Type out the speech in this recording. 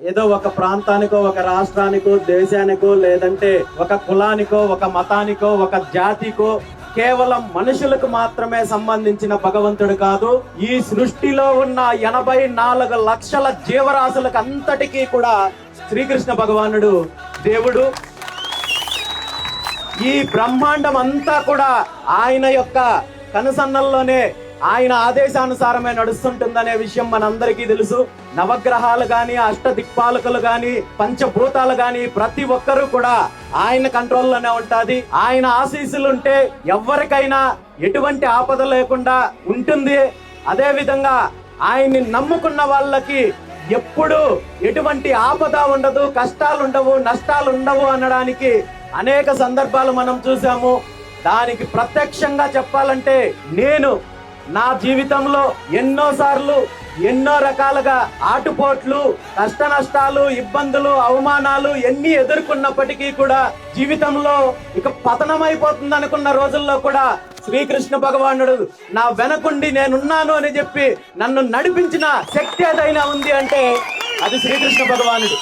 ఏదో ఒక ప్రాంతానికో ఒక రాష్ట్రానికో దేశానికో లేదంటే ఒక కులానికో ఒక మతానికో ఒక జాతికో కేవలం మనుషులకు మాత్రమే సంబంధించిన భగవంతుడు కాదు ఈ సృష్టిలో ఉన్న ఎనభై నాలుగు లక్షల జీవరాశులకు అంతటికీ కూడా శ్రీకృష్ణ భగవానుడు దేవుడు. ఈ బ్రహ్మాండం అంతా కూడా ఆయన యొక్క కనుసన్నల్లోనే ఆయన ఆదేశానుసారమే నడుస్తుంటుందనే విషయం మనందరికీ తెలుసు. నవగ్రహాలు గాని అష్ట దిక్పాలకులు గాని పంచభూతాలు గాని ప్రతి ఒక్కరూ కూడా ఆయన కంట్రోల్లోనే ఉంటుంది. ఆయన ఆశీస్సులుంటే ఎవరికైనా ఎటువంటి ఆపద లేకుండా ఉంటుంది. అదే విధంగా ఆయన్ని నమ్ముకున్న వాళ్ళకి ఎప్పుడు ఎటువంటి ఆపద ఉండదు కష్టాలు ఉండవు నష్టాలు ఉండవు అనడానికి అనేక సందర్భాలు మనం చూసాము దానికి ప్రత్యక్షంగా చెప్పాలంటే నేను నా జీవితంలో ఎన్నోసార్లు ఎన్నో రకాలుగా ఆటుపోట్లు కష్ట నష్టాలు ఇబ్బందులు అవమానాలు ఎన్ని ఎదుర్కొన్నప్పటికీ కూడా జీవితంలో ఇక పతనం అనుకున్న రోజుల్లో కూడా శ్రీకృష్ణ భగవానుడు నా వెనకుండి నేనున్నాను అని చెప్పి నన్ను నడిపించిన శక్తి ఏదైనా ఉంది అంటే అది శ్రీకృష్ణ భగవానుడు.